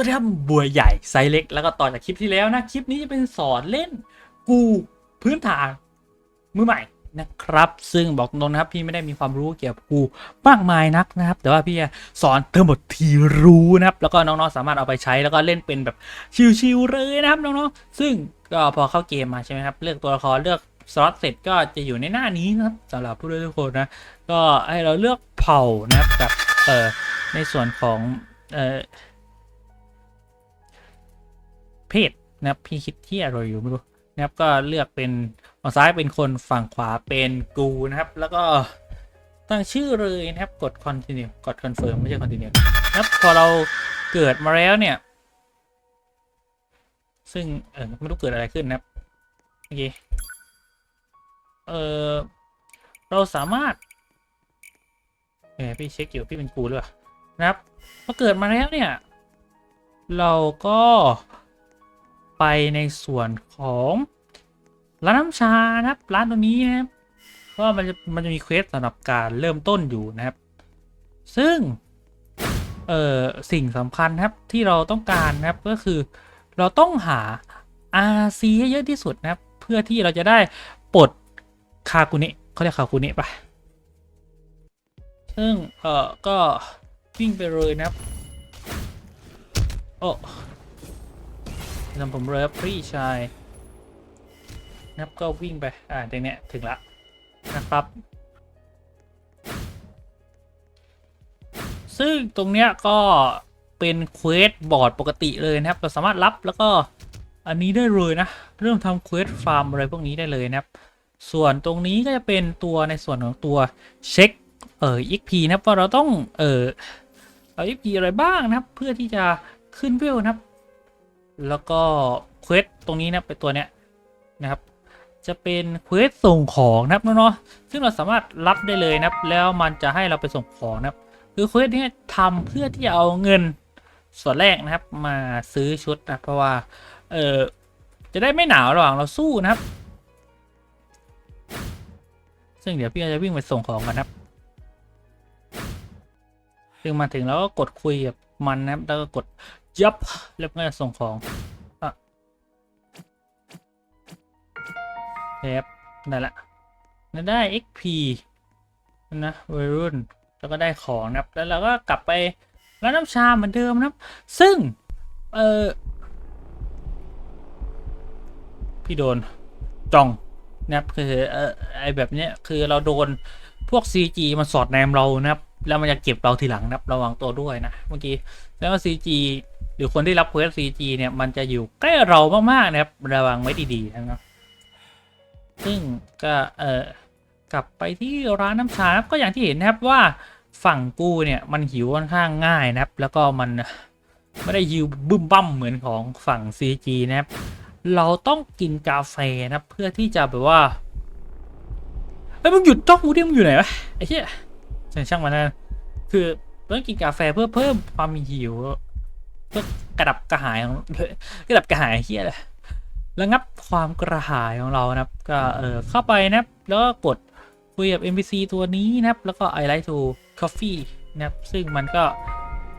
วัสดีครับบัวใหญ่ไซส์เล็ก แล้วก็ต่อจากคลิปที่แล้วนะ คลิปนี้จะเป็นสอนเล่นกูพื้นฐานมือใหม่นะครับ ซึ่งบอกตรงนะครับพี่ไม่ได้มีความรู้เกี่ยวกับกูมากมายนักนะครับ แต่ว่าพี่สอนเทอมบทที่รู้นะครับ แล้วก็น้องๆสามารถเอาไปใช้แล้วก็เล่นเป็นแบบชิวๆเลยนะครับน้องๆซึ่งก็พอเข้าเกมมาใช่ไหมครับเลือกตัวละครเลือกสล็อตเสร็จก็จะอยู่ในหน้านี้นะครับสำหรับผู้เล่นทุกคนนะก็ให้เราเลือกเผ่านะครับกับเอ่อในส่วนของเอ่อ เพศนะครับพี่คิดที่อะไรอยู่ไม่รู้นะครับก็เลือกเป็นฝั่งซ้ายเป็นคนฝั่งขวาเป็นกูนะครับ แล้วก็ตั้งชื่อเลยนะครับกด continue กด confirm ไม่ใช่ continue นะครับพอเราเกิดมาแล้วเนี่ย ซึ่งเออไม่รู้เกิดอะไรขึ้นนะครับโอเคเออเราสามารถเออพี่เช็คอยู่พี่เป็นกูหรือเปล่านะครับพอเกิดมาแล้วเนี่ย เราก็ ไปในส่วนของร้านน้ำชานะครับ ร้านตรงนี้นะครับเพราะว่ามันจะมันจะมีเควสสำหรับการเริ่มต้นอยู่นะครับ ซึ่งเอ่อสิ่งสำคัญครับที่เราต้องการนะครับก็คือเราต้องหา RC ให้เยอะที่สุดนะครับ เพื่อที่เราจะได้ปลดคาคุเนะเขาเรียกคาคุเนะปะซึ่งเอ่อก็วิ่งไปเลยนะครับโอ้ ทำผมเริฟพี่ชายนะครับก็วิ่งไป อ่าตรงเนี้ยถึงละนะครับ ซึ่งตรงเนี้ยก็เป็นเควสบอร์ดปกติเลยนะครับ เราสามารถรับแล้วก็อันนี้ได้เลยนะ เริ่มทำเควสฟาร์มอะไรพวกนี้ได้เลยนะครับ ส่วนตรงนี้ก็จะเป็นตัวในส่วนของตัวเช็คเอ่อ XP นะครับว่าเราต้องเอ่อเอา XP อะไรบ้างนะครับ เพื่อที่จะขึ้นเวลนะครับ แล้วก็เควสตรงนี้นะเป็นตัวเนี้ยนะครับจะเป็นเควสส่งของนะครับเนาะซึ่งเราสามารถรับได้เลยนะครับ แล้วมันจะให้เราไปส่งของนะครับ คือเควสนี้ทำเพื่อที่จะเอาเงินส่วนแรกนะครับมาซื้อชุดนะเพราะว่าเออจะได้ไม่หนาวระหว่างเราสู้นะครับ ซึ่งเดี๋ยวพี่จะวิ่งไปส่งของกันนะครับ ซึ่งมาถึงแล้วก็กดคุยกับมันนะครับแล้วก็กด ยับแล้วก็จะส่งของอะเทปนั่นแหละนั่นได้ XP นะวัยรุ่นแล้วก็ได้ของนะครับ แล้วเราก็กลับไปร้านน้ำชาเหมือนเดิมนะครับ ซึ่ง เออพี่โดนจองนะครับคือเออไอแบบเนี้ยคือเราโดนพวก CG มันสอดแนมเรานะครับ แล้วมันจะเก็บเราทีหลังนะครับระวังตัวด้วยนะ เมื่อกี้แล้วก็ CG รือคนที่รับเควส CG เนี่ยมันจะอยู่ใกล้เรามากๆนะครับระวังไว้ดีๆนะครับซึ่งก็เอ่อกลับไปที่ร้านน้ำชาครับก็อย่างที่เห็นนะครับว่าฝั่งกูเนี่ยมันหิวค่อนข้างง่ายนะครับ แล้วก็มันไม่ได้หิวบึ้มบั้มเหมือนของฝั่ง CG นะครับ เราต้องกินกาแฟนะครับเพื่อที่จะแบบว่าเอ้ยมึงหยุดจ้องกูดิมึงอยู่ไหนวะไอ้เหี้ยช่างมันนะคือต้องกินกาแฟเพื่อเพิ่มความหิว เพื่อกระดับกระหายของกระดับกระหายเฮียเลยระงับความกระหายของเรานะครับ ก็เออเข้าไปนะครับ แล้วก็กดคุยกับ NPC ตัวนี้นะครับ แล้วก็ I like to coffee นะครับ ซึ่งมันก็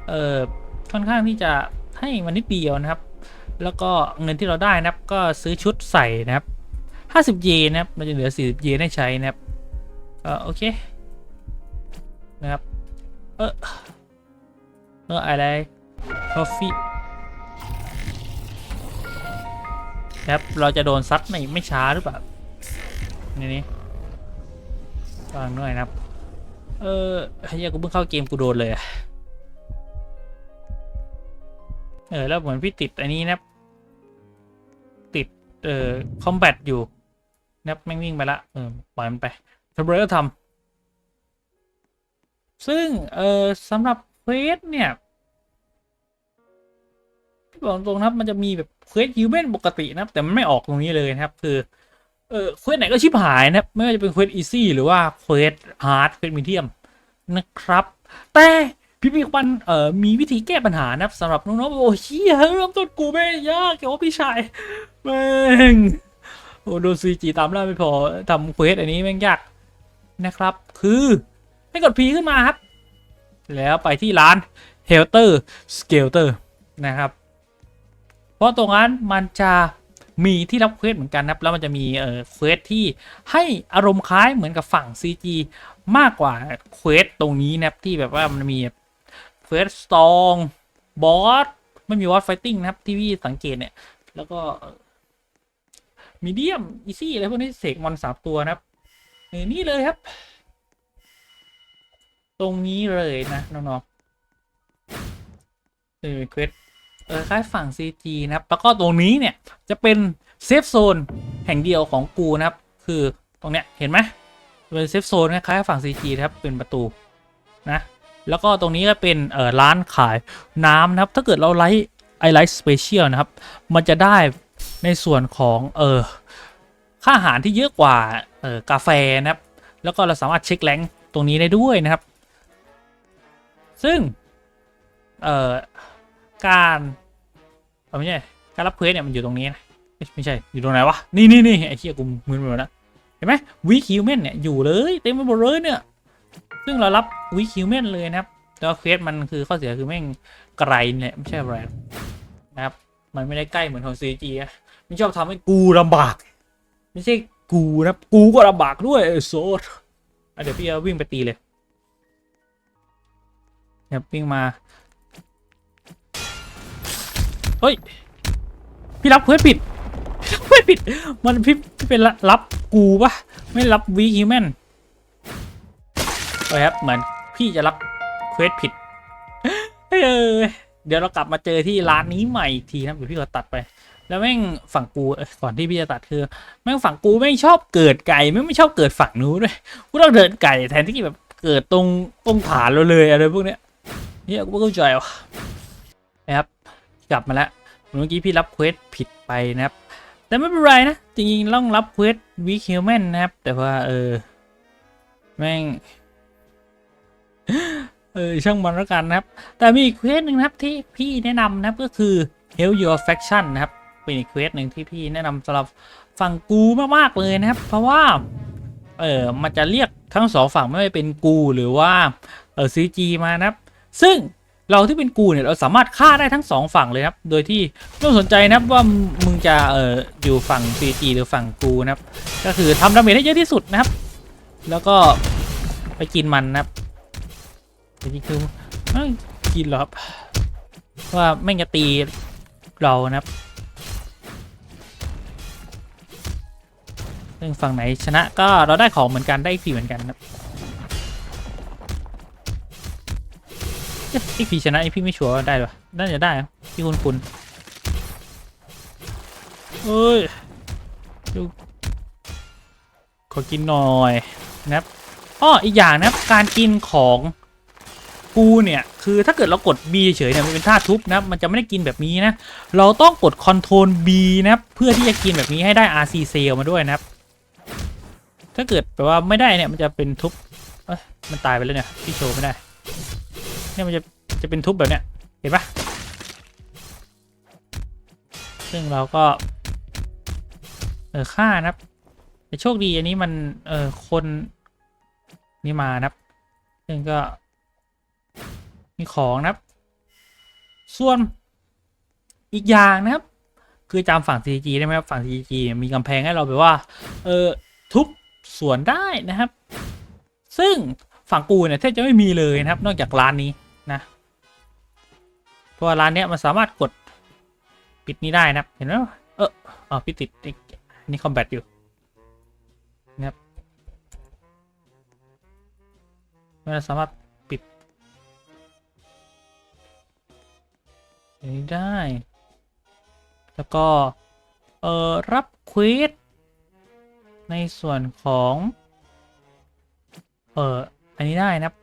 เออค่อนข้างที่จะให้มันนิดเดียวนะครับ แล้วก็เงินที่เราได้นะครับ ก็ซื้อชุดใส่นะครับ 50 เยนนะครับ มันจะเหลือ 40 เยนให้ใช้นะครับเออโอเคนะครับ เออเอออะไร coffee ครับเราจะโดนซัดไม่ไม่ช้าหรือเปล่านี่นี่ฟังหน่อยนะครับ เออเฮียกูเพิ่งเข้าเกมกูโดนเลยเออแล้วเหมือนพี่ติดอันนี้นะติดเอ่อคอมแบทอยู่นะแม่งวิ่งไปละเออปล่อยมันไปทำไรก็ทำซึ่งเออสำหรับเควสเนี่ย บอกตรงนะครับมันจะมีแบบเควสฮิวแมนปกตินะครับ แต่มันไม่ออกตรงนี้เลยนะครับ คือเออเควสไหนก็ชิบหายนะครับ ไม่ว่าจะเป็นเควสอีซี่หรือว่าเควสฮาร์ดเควสมีเดียมนะครับ แต่พี่พี่วันเอ่อมีวิธีแก้ปัญหานะครับสำหรับน้องๆโอ้เชี่ยเริ่มต้นกูไม่ยากเกี่ยวกับพี่ชายแม่งโอ้โดนซีจีตามล่าไม่พอทำเควสอันนี้แม่งยากนะครับ คือให้กด P ขึ้นมาครับ แล้วไปที่ร้าน Helter Skelter นะครับ เพราะตรงนั้นมันจะมีที่รับเควสเหมือนกันนะครับ แล้วมันจะมีเอ่อเควสที่ให้อารมณ์คล้ายเหมือนกับฝั่ง CG มากกว่าเควสตรงนี้นะครับที่แบบว่ามันมีเควสสตองบอสไม่มีวอตไฟติ้งนะครับที่พี่สังเกตเนี่ย แล้วก็มีเดียมอีซี่อะไรพวกนี้เสกมอนสามตัวนะครับนี่เลยครับ ตรงนี้เลยนะน้องๆเออเควส ออคล้ายฝั่ง CG นะครับ แล้วก็ตรงนี้เนี่ยจะเป็นเซฟโซนแห่งเดียวของกูนะครับ คือตรงเนี้ยเห็นไหมเป็นเซฟโซนคล้ายฝั่ง CG นะครับเป็นประตูนะแล้วก็ตรงนี้ก็เป็นเอ่อร้านขายน้ำนะครับ ถ้าเกิดเราไลท์ไอไลท์สเปเชียลนะครับ มันจะได้ในส่วนของเออค่าอาหารที่เยอะกว่าเออกาแฟนะครับ แล้วก็เราสามารถเช็คแรงตรงนี้ได้ด้วยนะครับ ซึ่งเอ่อการ ไม่ใช่การรับเควสเนี่ยมันอยู่ตรงนี้นะไม่ใช่อยู่ตรงไหนวะนี่นี่นี่ไอ้เหี้ยกูมึนไปหมดแล้วเห็นไหมวีคิวเมนเนี่ยอยู่เลยเต็มไปหมดเลยเนี่ยซึ่งเรารับวีคิวเมนเลยนะครับแต่ว่าเควสมันคือข้อเสียคือแม่งไกลเนี่ยไม่ใช่อะไรนะครับมันไม่ได้ใกล้เหมือนของ CG อะมันชอบทำให้กูลำบาก ไม่ใช่กูนะกูก็ลำบากด้วยโซดเดี๋ยวพี่วิ่งไปตีเลยเนี่ยวิ่งมา เฮ้ย พี่รับเควสผิดพี่รับเควสผิด มันพี่พี่เป็นรับกูปะไม่รับวีคิวแมนไปครับ เหมือนพี่จะรับเควสผิด เออ เดี๋ยวเรากลับมาเจอที่ร้านนี้ใหม่อีกทีนะเดี๋ยวพี่ขอตัดไป แล้วแม่งฝั่งกูก่อนที่พี่จะตัดคือ แม่งฝั่งกูแม่งชอบเกิดไก่แม่งไม่ชอบเกิดฝั่งนู้นด้วยกูต้องเดินไก่แทนที่แบบเกิดตรงตรงฐานเราเลยอะไรพวกเนี้ยเนี่ยกูไม่เข้าใจว่ะ กลับมาแล้วเมื่อกี้พี่รับเควสผิดไปนะครับ แต่ไม่เป็นไรนะ จริงๆต้องรับเควสวีคิวแมนนะครับ แต่ว่าเออแม่งเออช่างมันแล้วกันนะครับ แต่มีอีกเควสหนึ่งนะครับที่พี่แนะนำนะครับก็คือ Help Your Faction นะครับเป็นอีกเควสหนึ่งที่พี่แนะนำสำหรับฝั่งกูมากๆเลยนะครับ เพราะว่าเออมันจะเรียกทั้งสองฝั่งไม่ว่าเป็นกูหรือว่าเออซีจีมานะครับ ซึ่ง เราที่เป็นกูเนี่ยเราสามารถฆ่าได้ทั้งสองฝั่งเลยครับ โดยที่ไม่สนใจนะครับว่ามึงจะเอออยู่ฝั่ง CG หรือฝั่งกูนะครับ ก็คือทำดาเมจให้เยอะที่สุดนะครับ แล้วก็ไปกินมันนะครับจริงๆคือกินหรอครับว่าแม่งจะตีเรานะครับซึ่งฝั่งไหนชนะก็เราได้ของเหมือนกันได้ฟรีเหมือนกันนะครับ อีพีชนะไอพี่ไม่ชัวร์ได้หรอน่าจะได้พี่คุณคุณเอ้ยดูขอกินหน่อยนะครับอ้ออีกอย่างนะครับการกินของกูเนี่ยคือถ้าเกิดเรากด B เฉยๆเนี่ยมันเป็นท่าทุบนะมันจะไม่ได้กินแบบนี้นะเราต้องกด Ctrl B นะครับเพื่อที่จะกินแบบนี้ให้ได้ RC Cell มาด้วยนะครับ ถ้าเกิดแปลว่าไม่ได้เนี่ยมันจะเป็นทุบเอ้ยมันตายไปแล้วเนี่ยพี่โชว์ไม่ได้ เนี่ยมันจะจะเป็นทุบแบบเนี้ยเห็นปะซึ่งเราก็เออฆ่านะครับแต่โชคดีอันนี้มันเออคนนี่มานะครับ ซึ่งก็มีของนะครับ ส่วนอีกอย่างนะครับ คือจำฝั่ง CG ได้ไหมครับฝั่ง CG เนี่ยมีกำแพงให้เราแบบว่าเออทุบสวนได้นะครับ ซึ่งฝั่งกูเนี่ยแทบจะไม่มีเลยนะครับ นอกจากร้านนี้ นะเพราะว่าร้านเนี้ยมันสามารถกดปิดนี้ได้นะเห็นไหมเอออ๋อปิดติดนี่คอมแบทอยู่นะครับมันสามารถปิดนี้ได้ แล้วก็ เอ่อรับควสในส่วนของ เอ่ออันนี้ได้นะครับ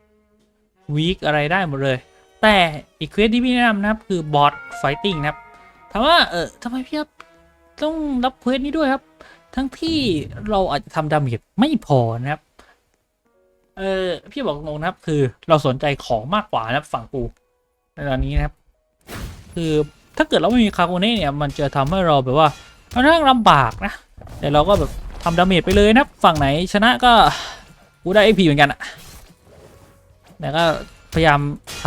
วีคอะไรได้หมดเลย แต่อีกเควสที่พี่แนะนำนะครับ คือบอสไฟติ้งนะครับถามว่าเออทำไมพี่ครับต้องรับเควสนี้ด้วยครับ ทั้งที่เราอาจจะทำดาเมจไม่พอนะครับ เออพี่บอกตรงนะครับ คือเราสนใจของมากกว่านะครับฝั่งกูในตอนนี้นะครับ คือถ้าเกิดเราไม่มีคาโกเน่เนี่ย มันจะทำให้เราแบบว่าค่อนข้างลำบากนะแต่เราก็แบบทำดาเมจไปเลยนะฝั่งไหนชนะก็กูได้ XP เหมือนกันอะ แต่ก็พยายามท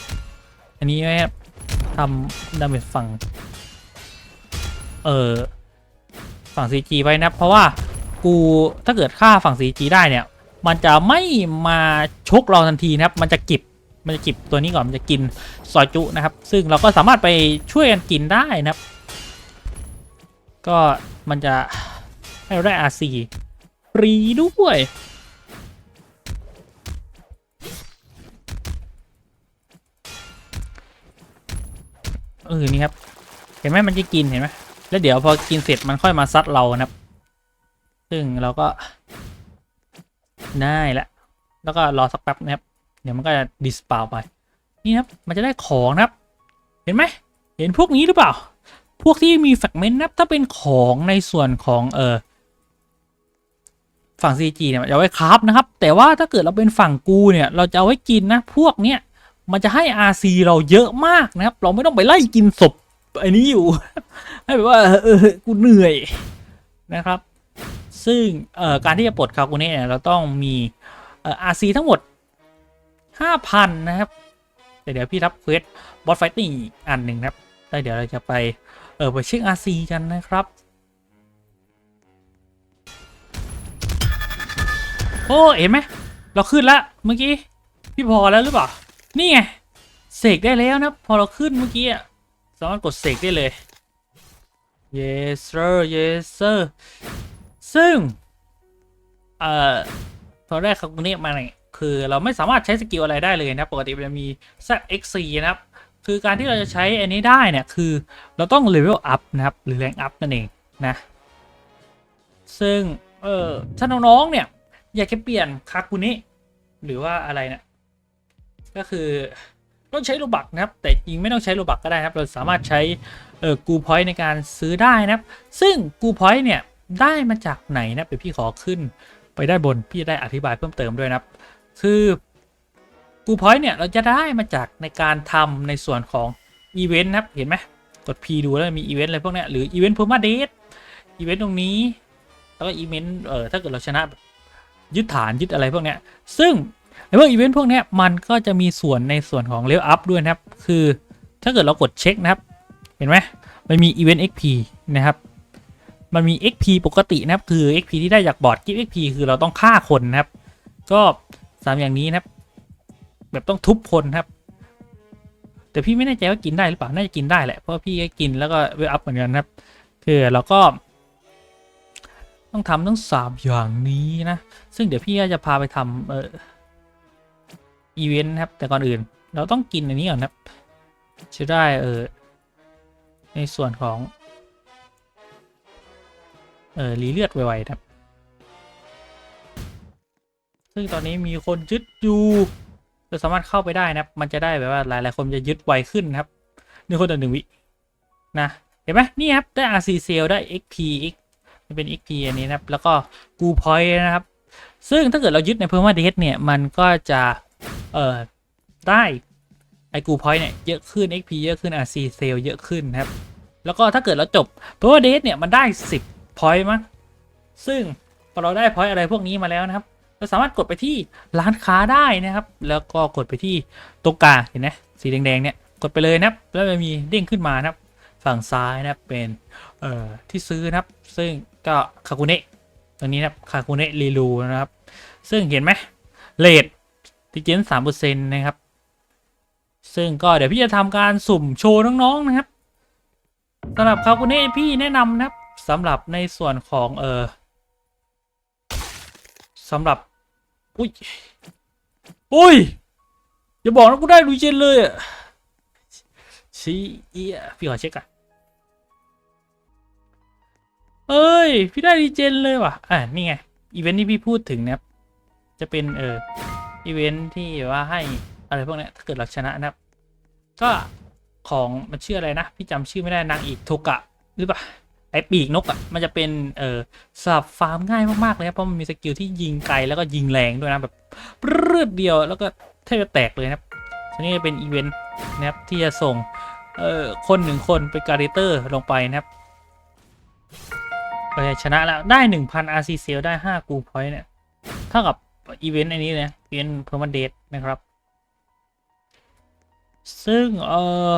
ำอันนี้ไว้ครับทำดาเมจฝั่ง เออฝั่ง CG ไว้นะ เพราะว่ากูถ้าเกิดฆ่าฝั่ง CG ได้เนี่ย มันจะไม่มาชกเราทันทีนะครับ มันจะกิบมันจะกิบตัวนี้ก่อน มันจะกินซอยจุนะครับ ซึ่งเราก็สามารถไปช่วยกันกินได้นะครับ ก็มันจะให้เราได้ RC ฟรีด้วย เออนี่ครับ เห็นไหมมันจะกินเห็นไหมแล้วเดี๋ยวพอกินเสร็จมันค่อยมาซัดเรานะครับ ซึ่งเราก็ได้ละแล้วก็รอสักแป๊บนะครับ เดี๋ยวมันก็จะดิสปาวไป นี่ครับ มันจะได้ของนะครับ เห็นไหม เห็นพวกนี้หรือเปล่า พวกที่มีแฟกเมนต์นับถ้าเป็นของในส่วนของเออฝั่ง CG เนี่ยจะเอาไว้คราฟนะครับ แต่ว่าถ้าเกิดเราเป็นฝั่งกูเนี่ย เราจะเอาไว้กินนะ พวกเนี้ย มันจะให้ RC เราเยอะมากนะครับ เราไม่ต้องไปไล่กินศพไอ้นี้อยู่ ให้แบบว่าเออกูเหนื่อยนะครับ ซึ่งเอ่อการที่จะปลดคาคูเน่เนี่ยเราต้องมีเอ่อ RC ทั้งหมด 5,000 นะครับแต่เดี๋ยวพี่รับเควสบอสไฟติ้งอีกอันหนึ่งนะครับแล้วเดี๋ยวเราจะไปเออไปเช็ค RC กันนะครับโอ้เห็นไหมเราขึ้นแล้วเมื่อกี้ พี่พอแล้วหรือเปล่า นี่ไง เสกได้แล้วนะ พอเราขึ้นเมื่อกี้อะสามารถกดเสกได้เลย yes sir yes sir ซึ่ง เอ่อตอนแรกคาคุเนะมาเนี่ยคือเราไม่สามารถใช้สกิลอะไรได้เลยนะปกติมันจะมี ZXC นะครับ คือการที่เราจะใช้อันนี้ได้เนี่ยคือเราต้องเลเวลอัพนะครับ หรือแรงอัพนั่นเองนะ ซึ่ง เออถ้าน้องๆเนี่ย อยากจะเปลี่ยนคาคุนะหรือว่าอะไรเนี่ย ก็คือต้องใช้โลบักนะครับ แต่จริงไม่ต้องใช้โลบักก็ได้นะครับเราสามารถใช้เออกูพอยต์ในการซื้อได้นะครับ ซึ่งกูพอยต์เนี่ยได้มาจากไหนนะเดี๋ยวพี่ขอขึ้นไปได้บนพี่จะได้อธิบายเพิ่มเติมด้วยนะครับ คือกูพอยต์เนี่ยเราจะได้มาจากในการทำในส่วนของอีเวนต์นะครับเห็นไหมกด P ดูแล้วมีอีเวนต์อะไรพวกเนี้ยหรืออีเวนต์เพอร์มาเดทอีเวนต์ตรงนี้ แล้วก็อีเวนต์เออถ้าเกิดเราชนะยึดฐานยึดอะไรพวกเนี้ยซึ่ง ไอ้พวกอีเวนต์พวกนี้มันก็จะมีส่วนในส่วนของเลเวลอัพด้วยนะครับ คือถ้าเกิดเรากดเช็คนะครับ เห็นไหมมันมีอีเวนต์ XP นะครับ มันมี XP ปกตินะครับ คือ XP ที่ได้จากบอร์ดกิฟต์ XP คือเราต้องฆ่าคนนะครับ ก็สามอย่างนี้นะครับ แบบต้องทุบคนครับ แต่พี่ไม่แน่ใจว่ากินได้หรือเปล่า น่าจะกินได้แหละ เพราะพี่ก็กินแล้วก็เวลอัพเหมือนกันนะครับ คือเราก็ต้องทำทั้งสามอย่างนี้นะ ซึ่งเดี๋ยวพี่จะพาไปทำเออ อีเวนต์นะครับ แต่ก่อนอื่นเราต้องกินอันนี้ก่อนครับจะได้เออในส่วนของ เออรีเลือดไวๆนะครับ ซึ่งตอนนี้มีคนยึดอยู่เราสามารถเข้าไปได้นะครับ มันจะได้แบบว่าหลายๆคนจะยึดไวขึ้นครับหนึ่งคนต่อหนึ่งวินะเห็นไหมนี่ครับ ได้ RC sale ได้ XP X มันเป็น XP อันนี้นะครับ แล้วก็กูพอยนะครับ ซึ่งถ้าเกิดเรายึดในเพิ่มว่าเดทเนี่ย มันก็จะ เอ่อได้ไอกูพอยต์เนี่ยเยอะขึ้น XP เยอะขึ้น RC sale เยอะขึ้นนะครับ แล้วก็ถ้าเกิดเราจบเพราะว่าเดทเนี่ยมันได้ 10 พอยต์มั้งซึ่งพอเราได้พอยต์อะไรพวกนี้มาแล้วนะครับ เราสามารถกดไปที่ร้านค้าได้นะครับ แล้วก็กดไปที่ตรงกลางเห็นไหมสีแดงๆเนี่ยกดไปเลยนะครับ แล้วมันมีเด้งขึ้นมานะครับ ฝั่งซ้ายนะครับเป็นเอ่อที่ซื้อนะครับ ซึ่งก็คาคุเนะตรงนี้นะครับคาคุเนะรีลูนะครับ ซึ่งเห็นไหมเลท ติเจนสามเปอร์เซ็นต์นะครับ ซึ่งก็เดี๋ยวพี่จะทำการสุ่มโชว์น้องๆนะครับสำหรับคาคุเนะพี่แนะนำนะครับสำหรับในส่วนของเออสำหรับ อุ้ยอุ้ยอย่าบอกนะกูได้ดูเจนเลยอะชี้เอียพี่ขอเช็คก่อนเอ้ย พี่ได้ดีเจนเลยว่ะ อ่านี่ไง อีเวนท์ที่พี่พูดถึงนะครับ จะเป็นเออ อีเวนท์ที่ว่าให้อะไรพวกนี้ถ้าเกิดเราชนะนะครับ ก็ของมันชื่ออะไรนะพี่จำชื่อไม่ได้นางอีกโทกะหรือเปล่าไอปีกนกอะมันจะเป็นเออสับฟาร์มง่ายมากๆเลยครับเพราะมันมีสกิลที่ยิงไกลแล้วก็ยิงแรงด้วยนะแบบรืดเดียวแล้วก็แทบจะแตกเลยนะครับทีนี้เป็นอีเวนต์นะครับที่จะส่งเอ่อคนหนึ่งคนเป็นการิเตอร์ลงไปนะครับก็จะชนะแล้วได้ 1,000 RC s a l ได้ 5 กูพอยต์เนี่ยเท่ากับ อีเวนต์อันนี้นะอีเวนต์เพอร์มาเดทนะครับ ซึ่งเออ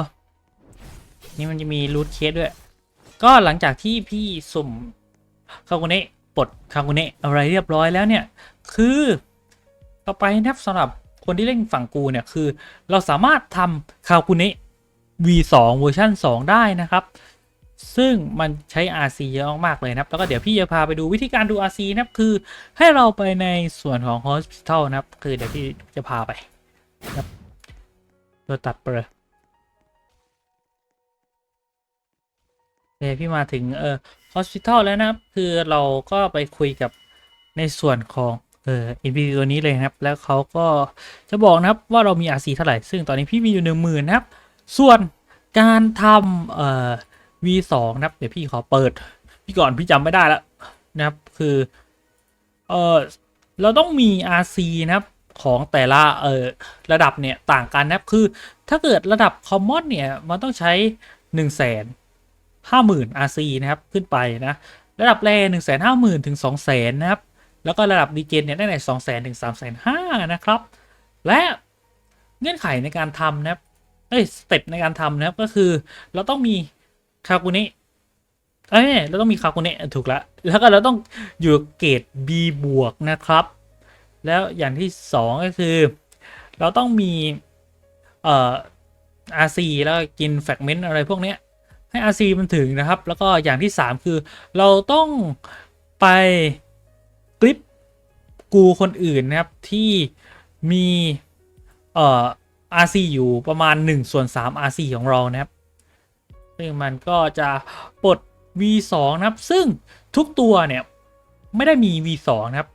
นี่มันจะมีรูทเคสด้วย ก็หลังจากที่พี่สุ่มคากุเนะปลดคากุเนะอะไรเรียบร้อยแล้วเนี่ย คือต่อไปนะครับสำหรับคนที่เล่นฝั่งกูเนี่ย คือเราสามารถทำคากุเนะ V2 เวอร์ชัน2 ได้นะครับ ซึ่งมันใช้ RC เยอะมากเลยนะครับ แล้วก็เดี๋ยวพี่จะพาไปดูวิธีการดู RC นะครับ คือให้เราไปในส่วนของ Hospital นะครับ คือเดี๋ยวพี่จะพาไปนะครับตัวตัดไปเลยโอเคพี่มาถึงเอ่อ Hospital แล้วนะครับ คือเราก็ไปคุยกับในส่วนของเอ่อ NPC ตัวนี้เลยนะครับ แล้วเขาก็จะบอกนะครับว่าเรามี RC เท่าไหร่ ซึ่งตอนนี้พี่มีอยู่หนึ่งหมื่นนะครับ ส่วนการทำเอ่อ V2 นะครับ เดี๋ยวพี่ขอเปิด พี่ก่อนพี่จำไม่ได้แล้วนะครับ คือ เออเราต้องมี RC นะครับของแต่ละเออระดับเนี่ยต่างกันนะครับ คือถ้าเกิดระดับ Common เนี่ยมันต้องใช้1นึ่งแสนห้าหมื่น RC นะครับขึ้นไปนะ ระดับแรหนึ่งแสนห้าหมื่นถึงสองแสนนะครับ แล้วก็ระดับดีเจนเนี่ยได้ในสองแสนถึงสามแสนห้านะครับ และเงื่อนไขในการทำนะครับเอ้ยสเต็ปในการทำนะครับก็คือเราต้องมี คากุเนะเอ้ยเราต้องมีคากุเนะถูกแล้วแล้วก็เราต้องอยู่เกรด B บวกนะครับ แล้วอย่างที่สองก็คือ เราต้องมีเอ่อ RC แล้วกินแฟกเมนต์อะไรพวกเนี้ยให้ RC มันถึงนะครับ แล้วก็อย่างที่ 3 คือเราต้องไปคลิปกูคนอื่นนะครับที่มีเอ่อ RC อยู่ประมาณ1ส่วน3 RC ของเรานะครับ ซึ่งมันก็จะปลด V2 นะครับ ซึ่งทุกตัวเนี่ย ไม่ได้มี V2 นะครับ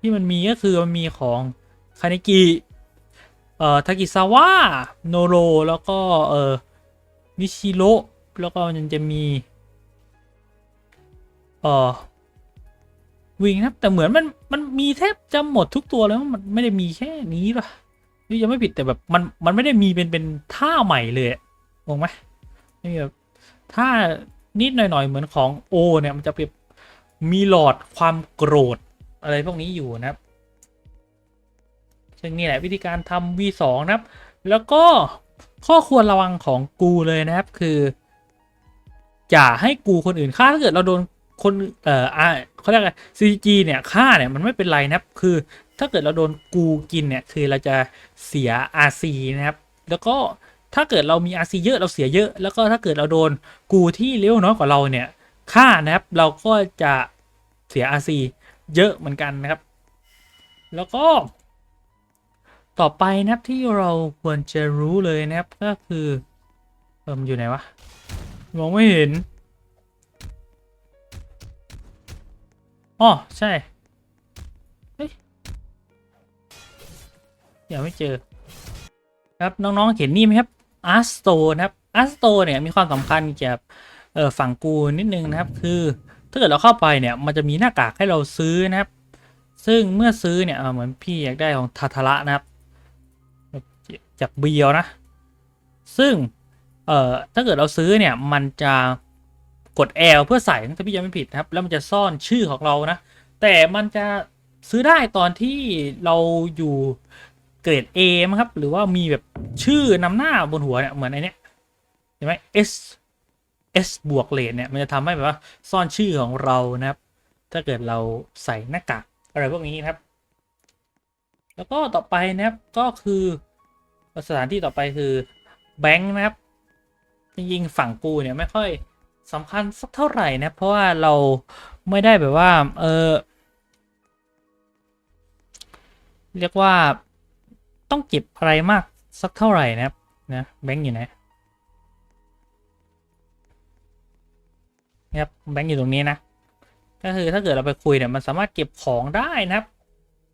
ที่มันมีก็คือมันมีของคาเนกิเอ่อทากิซาวะโนโรแล้วก็เอ่อนิชิโรแล้วก็มันจะมีเอ่อวิงครับ แต่เหมือนมันมันมีแทบจะหมดทุกตัวแล้วมันไม่ได้มีแค่นี้หรอนี่ยังไม่ผิดแต่แบบมันมันไม่ได้มีเป็นเป็นท่าใหม่เลยงงไหม นี่แบบท่านิดหน่อยๆ เหมือนของโอเนี่ย มันจะเป็นมีหลอดความโกรธอะไรพวกนี้อยู่นะครับ ซึ่งนี่แหละวิธีการทำ V2 นะครับ แล้วก็ข้อควรระวังของกูเลยนะครับคือ อย่าให้กูคนอื่นฆ่าถ้าเกิดเราโดนคนเอ่ออ่าเขาเรียกอะไร CG เนี่ยฆ่าเนี่ยมันไม่เป็นไรนะครับ คือถ้าเกิดเราโดนกูกินเนี่ยคือเราจะเสีย RC นะครับ แล้วก็ ถ้าเกิดเรามี RC เยอะเราเสียเยอะ แล้วก็ถ้าเกิดเราโดนกูที่เลี้ยวน้อยกว่าเราเนี่ยฆ่านะครับเราก็จะเสีย RC เยอะเหมือนกันนะครับ แล้วก็ ต่อไปนะครับที่เราควรจะรู้เลยนะครับก็คือเออมอยู่ไหนวะมองไม่เห็นอ๋อใช่เฮ้ยย่าไม่เจอครับน้องๆเห็นนี่ไหมครับ อาร์สโตนะครับอาร์สโตเนี่ยมีความสำคัญเกี่ยวกับฝั่งกูนิดนึงนะครับ คือถ้าเกิดเราเข้าไปเนี่ยมันจะมีหน้ากากให้เราซื้อนะครับ ซึ่งเมื่อซื้อเนี่ยเอ่อเหมือนพี่อยากได้ของทาทาระนะครับ จากเบียวนะ ซึ่งเอ่อถ้าเกิดเราซื้อเนี่ยมันจะกด L เพื่อใส่ถ้าพี่ยังไม่ผิดนะครับ แล้วมันจะซ่อนชื่อของเรานะ แต่มันจะซื้อได้ตอนที่เราอยู่ เกรด A มั้งครับ หรือว่ามีแบบชื่อนำหน้าบนหัวเนี่ยเหมือนไอเนี้ยเห็นไหม S S บวกเลทเนี่ยมันจะทำให้แบบว่าซ่อนชื่อของเรานะครับ ถ้าเกิดเราใส่หน้ากากอะไรพวกนี้นะครับ แล้วก็ต่อไปนะครับก็คือสถานที่ต่อไปคือแบงค์นะครับจริงๆฝั่งกูเนี่ยไม่ค่อยสำคัญสักเท่าไหร่นะเพราะว่าเราไม่ได้แบบว่าเออเรียกว่า ต้องเก็บอะไรมากสักเท่าไหร่นะครับนะแบงค์อยู่ไหนนะครับแบงค์อยู่ตรงนี้นะ ก็คือถ้าเกิดเราไปคุยเนี่ยมันสามารถเก็บของได้นะครับ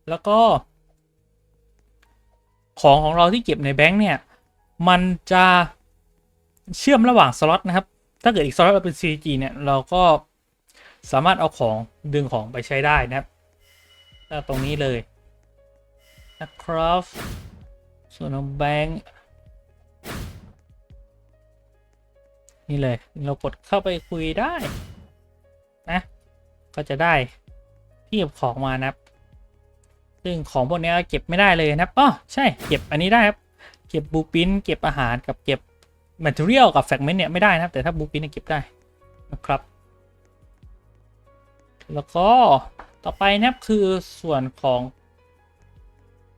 แล้วก็ ของของเราที่เก็บในแบงค์เนี่ย มันจะเชื่อมระหว่างสล็อตนะครับ ถ้าเกิดอีกสล็อตเราเป็น CG เนี่ยเราก็สามารถเอาของดึงของไปใช้ได้นะครับตรงนี้เลยนะครับ ส่วนของแบงค์นี่เลย เรากดเข้าไปคุยได้นะ ก็จะได้ที่เก็บของมานะครับซึ่งของพวกนี้เก็บไม่ได้เลยนะครับอ๋อใช่เก็บอันนี้ได้ครับเก็บบูปินเก็บอาหารกับเก็บ material กับ fragment เนี่ยไม่ได้นะครับ แต่ถ้า blueprint เนี่ยเก็บได้นะครับ แล้วก็ต่อไปนะครับคือส่วนของ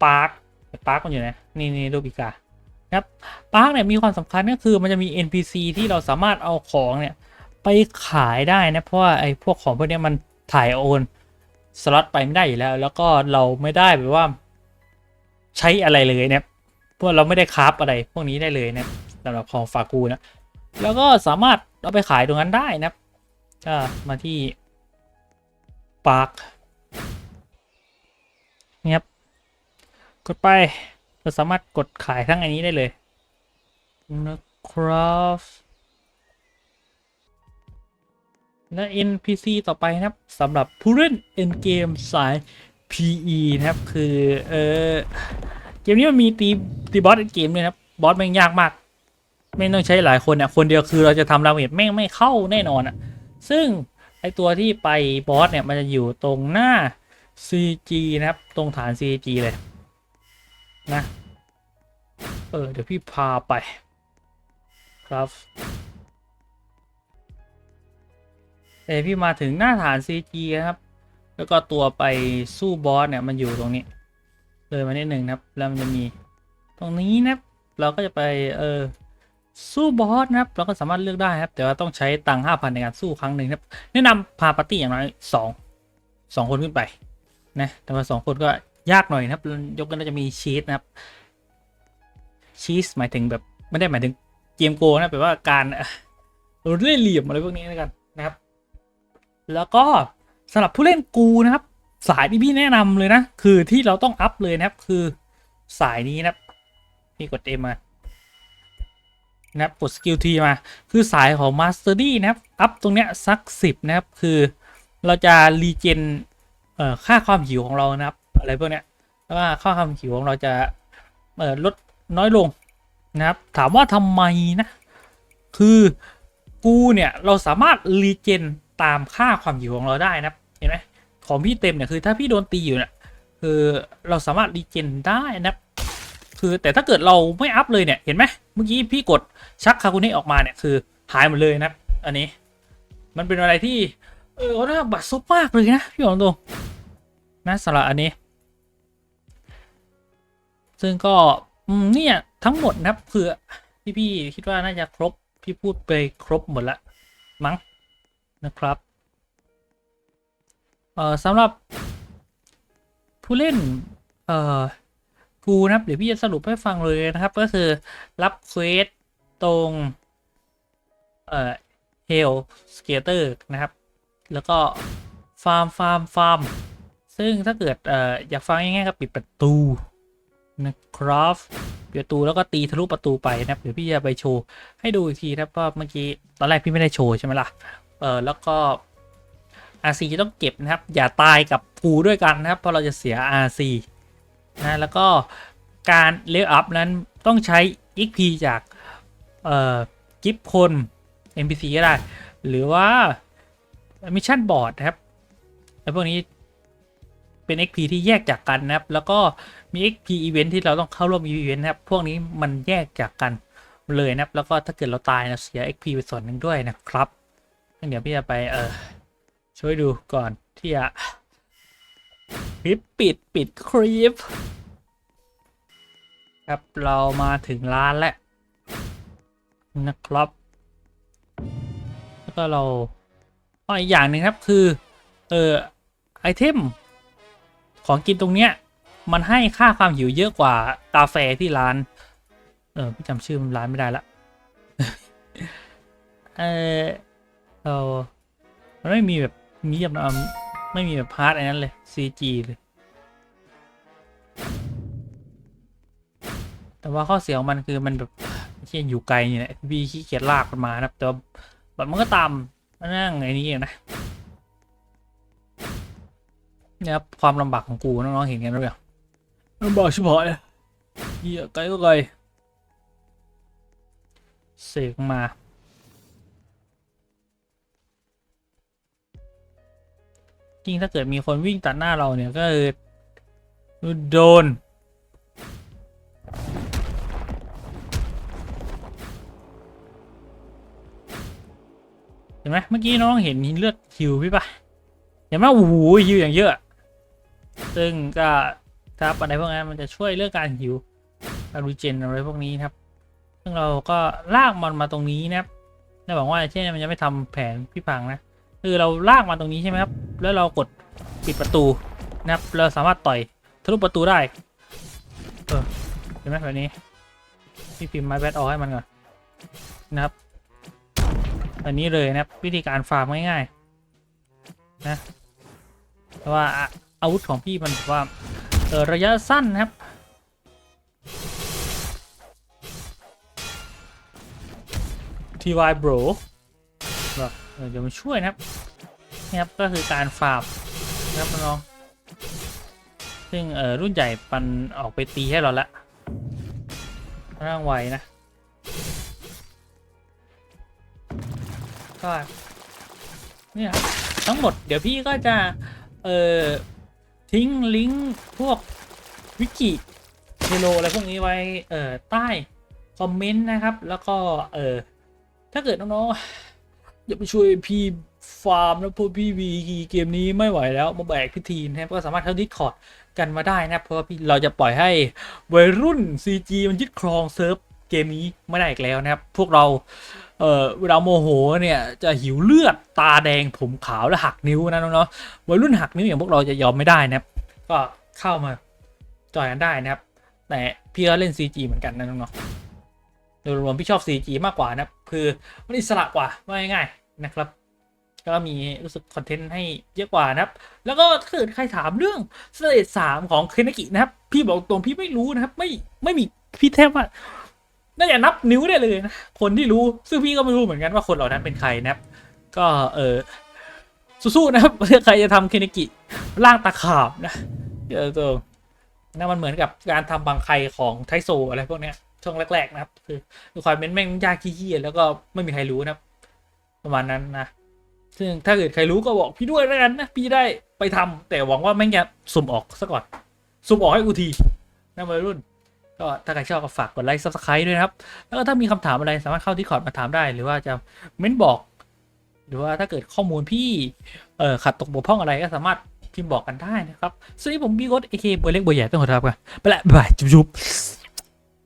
ปาร์คปาร์คมันอยู่ไหน นี่นี่รูปอีกาครับปาร์คเนี่ยมีความสำคัญก็คือมันจะมี NPC ที่เราสามารถเอาของเนี่ยไปขายได้นะ เพราะว่าไอ้พวกของพวกนี้มันถ่ายโอนสล็อตไปไม่ได้อยู่แล้ว แล้วก็เราไม่ได้แบบว่า ใช้อะไรเลยเนี่ยเพราะเราไม่ได้คราฟอะไรพวกนี้ได้เลยนะสำหรับของฝากกูนะแล้วก็สามารถเอาไปขายตรงนั้นได้นะก็มาที่ปาร์คนี่ครับกดไป เราสามารถกดขายทั้งอันนี้ได้เลยนะครับ และ NPC ต่อไปนะครับสำหรับผู้เล่น Endgame สาย PE นะครับ คือ เออเกมนี้มันมีตีตีบอสเกมด้วยนะครับ บอสแม่งยากมาก ไม่ต้องใช้หลายคนเนี่ยคนเดียวคือเราจะทำดาเมจแม่งไม่เข้าแน่นอนอะ ซึ่งไอตัวที่ไปบอสเนี่ยมันจะอยู่ตรงหน้า CG นะครับ ตรงฐาน CG เลยนะ เออ เดี๋ยวพี่พาไปครับแต่พี่มาถึงหน้าฐาน CG ครับ แล้วก็ตัวไปสู้บอสเนี่ยมันอยู่ตรงนี้ เลยมานิดหนึ่งนะครับ แล้วมันจะมีตรงนี้นะครับ เราก็จะไปเออสู้บอสนะครับ เราก็สามารถเลือกได้ครับ แต่ว่าต้องใช้ตังค์ห้าพันในการสู้ครั้งหนึ่งครับ แนะนำพาปาร์ตี้อย่างน้อยสองสองคนขึ้นไปนะ แต่ว่าสองคนก็ยากหน่อยนะครับ ยกกันก็จะมีชีสนะครับ ชีสหมายถึงแบบไม่ได้หมายถึงเกมโกนะแปลว่าการเอ่อเล่นเหลี่ยมอะไรพวกนี้แล้วกันนะครับ แล้วก็สำหรับผู้เล่นกูนะครับ สายที่พี่แนะนำเลยนะ คือที่เราต้องอัพเลยนะครับ คือสายนี้นะครับพี่กดเอมานะครับกดสกิลทีมา คือสายของมาสเตอร์ดี้นะครับ อัพตรงเนี้ยสักสิบนะครับ คือเราจะรีเจนเอ่อค่าความหิวของเรานะครับ อะไรพวกเนี้ยวว่าค่าความหิวของเราจะเอ่อลด น้อยลงนะครับ ถามว่าทำไมนะ คือกูเนี่ยเราสามารถรีเจนตามค่าความหิวของเราได้นะเห็นไหมของพี่เต็มเนี่ยคือถ้าพี่โดนตีอยู่เนี่ยคือเราสามารถรีเจนได้นะคือแต่ถ้าเกิดเราไม่อัพเลยเนี่ยเห็นไหมเมื่อกี้พี่กดชักคาคุเนะออกมาเนี่ยคือหายหมดเลยนะอันนี้ มันเป็นอะไรที่ เออน่าบัดซบมากเลยนะพี่บอกตรงนะสำหรับอันนี้ ซึ่งก็ อืมเนี่ยทั้งหมดนะครับคือพี่พี่ๆคิดว่าน่าจะครบพี่พูดไปครบหมดละมั้งนะครับเอ่อสำหรับผู้เล่นเอ่อกูนะครับเดี๋ยวพี่จะสรุปให้ฟังเลยนะครับ ก็คือรับเควสตรงเอ่อเฮลสเกเตอร์นะครับ แล้วก็ฟาร์มฟาร์มฟาร์มซึ่งถ้าเกิดเอ่ออยากฟังง่ายๆก็ปิดประตู นะครับปิดประตูแล้วก็ตีทะลุประตูไปนะครับเดี๋ยวพี่จะไปโชว์ให้ดูอีกทีนะครับว่าเมื่อกี้ตอนแรกพี่ไม่ได้โชว์ใช่ไหมล่ะเออแล้วก็ RC จะต้องเก็บนะครับ อย่าตายกับกูด้วยกันนะครับเพราะเราจะเสีย RC นะแล้วก็การเลเวลอัพนั้นต้องใช้ XP จากเอ่อกิฟคน NPC ก็ได้ หรือว่ามิชชั่นบอร์ดนะครับแล้วพวกนี้เป็น XP ที่แยกจากกันนะครับ แล้วก็ มี XP Event ที่เราต้องเข้าร่วม Event นะครับ พวกนี้มันแยกจากกันเลยนะครับ แล้วก็ถ้าเกิดเราตายนะเสีย XP ไปส่วนหนึ่งด้วยนะครับเดี๋ยวพี่จะไปเออช่วยดูก่อนที่จะคลิปปิดปิดคลิปครับเรามาถึงร้านแล้วนะครับ แล้วก็เราอีกอย่างหนึ่งครับคือ เออไอเทมของกินตรงเนี้ย มันให้ค่าความหิวเยอะกว่ากาแฟที่ร้าน เออพี่จำชื่อร้านไม่ได้ละ เออเรามันไม่มีแบบมีแบบไม่มีแบบพาร์ทอะไรนั้นเลย CG เลยแต่ว่าข้อเสียของมันคือมันแบบเช่อยู่ไกลเนี่ยแหละพี่ขี้เกียจลากมันมานะครับแต่ว่าแบบมันก็ตามมานั่งไอ้นี้นะเนี่ยครับความลำบากของกูน้องๆเห็นกันหรือเปล่า ลำบากชิบหายเลยเหี้ยไกลก็ไกลเสกมาจริงถ้าเกิดมีคนวิ่งตัดหน้าเราเนี่ย ก็คือโดน เห็นไหมเมื่อกี้น้องเห็นเลือดฮิวพี่ปะเห็นไหมโอ้โหฮิวอย่างเยอะ ซึ่งก็ ถ้าอะไรพวกนั้นมันจะช่วยเรื่องการฮิวการรีเจนอะไรพวกนี้ครับ ซึ่งเราก็ลากมันมาตรงนี้นะครับได้บอกว่าเช่นมันจะไม่ทำแผนพี่พังนะ คือเราลากมาตรงนี้ใช่ไหมครับ แล้วเรากดปิดประตูนะครับ เราสามารถต่อยทะลุประตูได้ เออเห็นไหมแบบนี้ พี่พิมพ์ไม้แบตออกให้มันก่อนนะครับ อันนี้เลยนะครับวิธีการฟาร์มง่ายๆนะเพราะว่าอาวุธของพี่มันว่า เออระยะสั้นนะครับ TY Bro แบบเออเดี๋ยวมาช่วยนะครับนี่ครับก็คือการฟาร์มนะครับน้องซึ่งเออรุ่นใหญ่มันออกไปตีให้เราละร่างไวนะก็เนี่ยทั้งหมดเดี๋ยวพี่ก็จะ เออ ทิ้งลิงก์พวกวิกิเทโลอะไรพวกนี้ไว้เอ่อใต้คอมเมนต์นะครับ แล้วก็เอ่อถ้าเกิดน้องๆอยากไปช่วยพี่ฟาร์มแล้วพวกพี่วีเกมนี้ไม่ไหวแล้วมาแบกพิธีนะครับก็สามารถเข้าดิสคอร์ดกันมาได้นะเพราะว่าพี่เราจะปล่อยให้วัยรุ่น CG มันยึดครองเซิร์ฟ เกมนี้ไม่ได้อีกแล้วนะครับ พวกเราเอ่อเวลาโมโหเนี่ยจะหิวเลือดตาแดงผมขาวและหักนิ้วนะน้องๆวัยรุ่นหักนิ้วอย่างพวกเราจะยอมไม่ได้นะครับ ก็เข้ามาจอยกันได้นะครับ แต่พี่ก็เล่น CG เหมือนกันนะน้องๆโดยรวมพี่ชอบ CG มากกว่านะครับ คือมันอิสระกว่าว่าง่ายๆนะครับก็มีรู้สึกคอนเทนต์ให้เยอะกว่านะครับ แล้วก็ถ้าเกิดใครถามเรื่องสเตจสามของเคนกินะครับ พี่บอกตรงพี่ไม่รู้นะครับ ไม่ไม่มีพี่แทบว่า น่าจะนับนิ้วได้เลยนะคนที่รู้ซึ่งพี่ก็ไม่รู้เหมือนกันว่าคนเหล่านั้นเป็นใครนะครับก็เออสู้ๆนะครับใครจะทำเคนกิล่างตะขาบนะเดี๋ยวตัวนั่นมันเหมือนกับการทำบางใครของไทโซอะไรพวกเนี้ยช่วงแรก ๆ นะครับ คือคอความเป็นแม่งยากขี้ๆแล้วก็ไม่มีใครรู้นะครับ ประมาณนั้นนะซึ่งถ้าเกิดใครรู้ก็บอกพี่ด้วยแล้วกันนะพี่ได้ไปทำแต่หวังว่าแม่งจะสุ่มออกซะก่อน สุ่มออกให้กูทีนะวัยรุ่น ก็ถ้าใครชอบก็ฝากกดไลค์ซับสไครต์ด้วยนะครับ แล้วก็ถ้ามีคำถามอะไรสามารถเข้าที่คอร์ดมาถามได้ หรือว่าจะเม้นบอก หรือว่าถ้าเกิดข้อมูลพี่เอ่อขัดตกบกพร่องอะไรก็สามารถพิมพ์บอกกันได้นะครับสวัสดีผมพี่กดเอเคเบอร์เล็กเบอร์ใหญ่ต้องขอโทษครับไปละบายบายจุ๊บ